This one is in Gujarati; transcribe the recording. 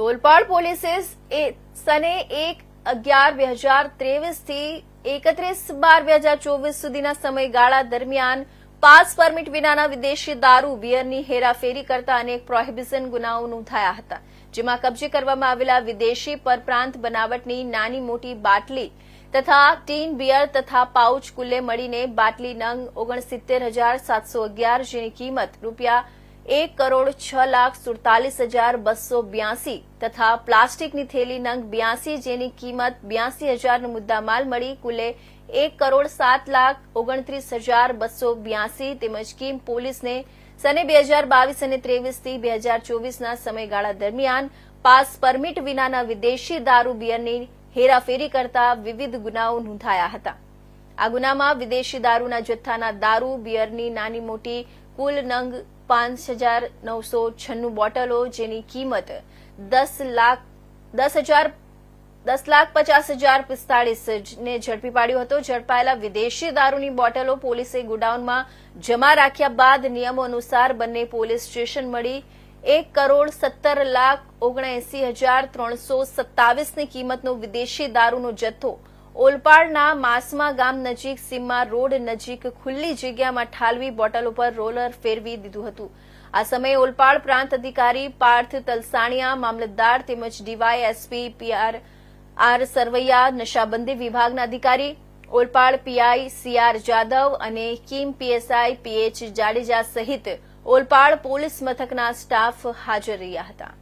તો પોલીસે સને એક અગિયાર બે હજાર ત્રેવીસથી એકત્રીસ બાર બે હજાર ચોવીસ સુધીના સમયગાળા દરમિયાન પાસ પરમિટ વિનાના વિદેશી દારૂ બિયરની હેરાફેરી કરતા અનેક પ્રોહિબિશન ગુનાઓ નોંધાયા હતા, જેમાં કબજે કરવામાં આવેલા વિદેશી પરપ્રાંત બનાવટની નાની મોટી બાટલી તથા ટીન બિયર તથા પાઉચ કુલ્લે મળીને બાટલી નંગ ઓગણસિત્તેર હજાર સાતસો અગિયાર જેની કિંમત રૂપિયા એક કરોડ છ લાખ સુડતાલીસ હજાર બસો બ્યાસી તથા પ્લાસ્ટિકની થેલી નંગ બ્યાસી જેની કિંમત બ્યાસી હજારનો મુદ્દામાલ મળી કુલે એક કરોડ સાત લાખ ઓગણત્રીસ હજાર બસો બ્યાસી તેમજ કિમ પોલીસને સને બે હજાર બાવીસ અને ત્રેવીસથી બે હજાર ચોવીસના સમયગાળા દરમિયાન પાસ પરમિટ વિનાના વિદેશી દારૂ બિયરની હેરાફેરી કરતા વિવિધ ગુનાઓ નોંધાયા હતા. આ ગુનામાં વિદેશી દારૂના જથ્થાના દારૂ, બિયરની નાની મોટી કુલ નંગ પાંચ હજાર નવસો છન્નું બોટલો જેની કિંમત દસ લાખ, દસ હજાર, દસ લાખ પચાસ હજાર પિસ્તાળીસ ને ઝડપી પાડ્યો હતો. ઝડપાયેલા વિદેશી દારૂની બોટલો પોલીસે ગોડાઉનમાં જમા રાખ્યા બાદ નિયમો અનુસાર બંને પોલીસ સ્ટેશન મળી એક કરોડ સત્તર લાખ ઓગણએસી હજાર ત્રણસો સત્તાવીસની કિંમતનો વિદેશી દારૂનો જથ્થો ઓલપાડના માસમા ગામ નજીક સીમા રોડ નજીક ખુલ્લી જગ્યામાં ઠાલવી બોટલ ઉપર રોલર ફેરવી દીધું હતું. આ સમયે ઓલપાડ પ્રાંત અધિકારી પાર્થ તલસાણિયા, મામલતદાર તેમજ DYSP P R R Sarvaiya, નશાબંધી વિભાગના અધિકારી ઓલપાડ પીઆઈ સીઆર જાદવ અને કિમ પીએસઆઈ પીએચ જાડેજા સહિત ઓલપાડ પોલીસ મથકના સ્ટાફ હાજર રહ્યા હતા.